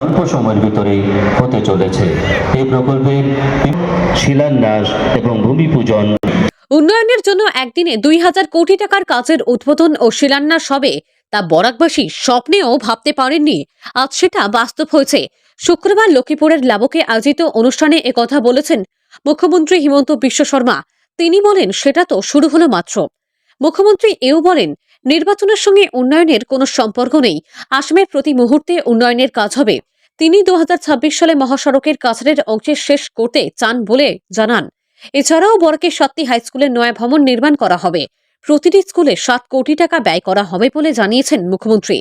অল্প সময়ের ভিতরেই হতে চলেছে। এই প্রকল্পের শিলান্যাস এবং ভূমি পূজন। উন্নয়নের জন্য একদিনে দুই হাজার কোটি টাকার কাজের উদ্বোধন ও শিলান্যাস হবে, তা বরাকবাসী স্বপ্নেও ভাবতে পারেননি। আজ সেটা বাস্তব হয়েছে। শুক্রবার লক্ষ্মীপুরের লাবকে আয়োজিত অনুষ্ঠানে একথা বলেছেন মুখ্যমন্ত্রী হিমন্ত বিশ্ব শর্মা। তিনি বলেন, সেটা তো শুরু হলো মাত্র। মুখ্যমন্ত্রী এও বলেন নির্বাচনের সঙ্গে উন্নয়নের কোনো সম্পর্ক নেই। আসামের প্রতি মুহূর্তে উন্নয়নের কাজ হবে। তিনি দুহাজার ছাব্বিশ সালে মহাসড়কের কাছাড়ের অংশে শেষ করতে চান বলে জানান। এছাড়াও বরকে সাতটি হাইস্কুলের নয়া ভবন নির্মাণ করা হবে। প্রতিটি স্কুলে সাত কোটি টাকা ব্যয় করা হবে বলে জানিয়েছেন মুখ্যমন্ত্রী।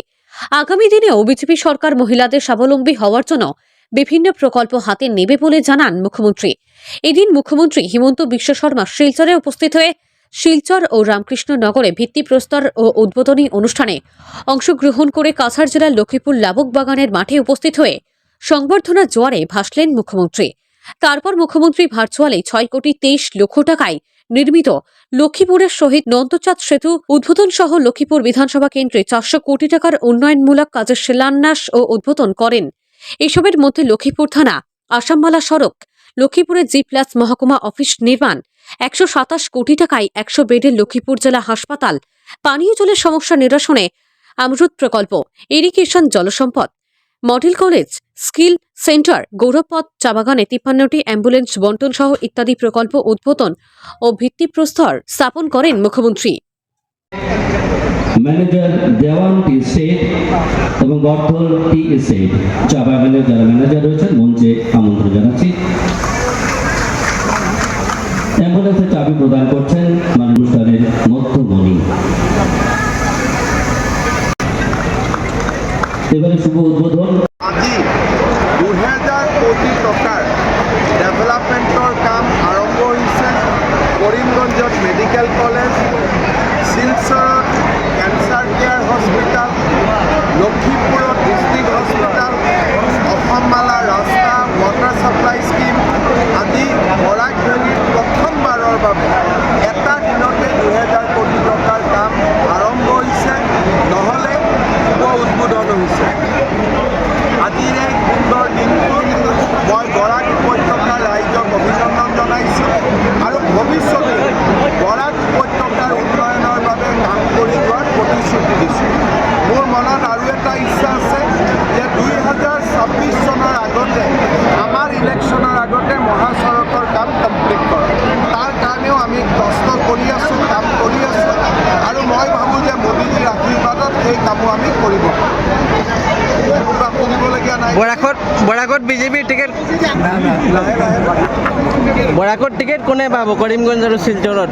আগামী দিনেও বিজেপি সরকার মহিলাদের স্বাবলম্বী হওয়ার জন্য বিভিন্ন প্রকল্প হাতে নেবে বলে জানান মুখ্যমন্ত্রী। এদিন মুখ্যমন্ত্রী হিমন্ত বিশ্ব শর্মা শিলচরে উপস্থিত হয়ে শিলচর ও রামকৃষ্ণনগরে ভিত্তিপ্রস্তর ও উদ্বোধনী অনুষ্ঠানে অংশগ্রহণ করে কাছাড় জেলার লক্ষ্মীপুর লাবক বাগানের মাঠে উপস্থিত হয়ে সংবর্ধনা জোয়ারে ভাসলেন মুখ্যমন্ত্রী। তারপর মুখ্যমন্ত্রী ভার্চুয়ালি ছয় কোটি তেইশ লক্ষ টাকায় নির্মিত লক্ষ্মীপুরের শহীদ নন্দচাঁদ সেতু, উদ্বোধন সহ লক্ষ্মীপুর বিধানসভা কেন্দ্রে চারশো কোটি টাকার উন্নয়নমূলক কাজের শিলান্যাস ও উদ্বোধন করেন। এসবের মধ্যে লক্ষ্মীপুর থানা, আসামমালা সড়ক, লক্ষ্মীপুরের জি প্লাস মহকুমা অফিস নির্মাণ একশো সাতাশ কোটি টাকায় একশো বেডের লক্ষ্মীপুর জেলা হাসপাতাল। পানীয় জলের সমস্যা নিরসনে আমরুদ প্রকল্প, ইরিগেশন জলসম্পদ। মডেল কলেজ, স্কিল সেন্টার, গৌরবপথ, চাবাগানে তিপ্পান্নটি অ্যাম্বুলেন্স, বন্টন সহ ইত্যাদি প্রকল্প উদ্বোধন ও ভিত্তিপ্রস্তর স্থাপন করেন মুখ্যমন্ত্রী। ম্যানেজার দেওয়ান টি স্টেট এবং গর্ধল টি স্টেট চা বাগানের যারা ম্যানেজার রয়েছেন, মঞ্চে আমন্ত্রণ জানাচ্ছি। চাবি প্রদান করছেন অনুষ্ঠানের মধ্যমণি। এবারে শুভ উদ্বোধন। কোটি টকাৰ ডেভেলপমেণ্টৰ কাম আৰম্ভ হৈছে medical college cancer care hospital district hospital Asom Mala ৰাস্তা ৱাটাৰ ছাপ্লাই স্কিম আদি বৰাক ভেলীত প্ৰথমবাৰৰ বাবে এটা দিনতে দুহেজাৰ কোটি টকাৰ কাম আৰম্ভ হৈছে নহ'লে শুভ উদ্বোধন হৈছে আজিৰ এই বৰাকত বৰাকত বিজেপিৰ টিকিট। বৰাকত টিকেট কোনে পাব? কৰিমগঞ্জ আৰু শিলচৰত।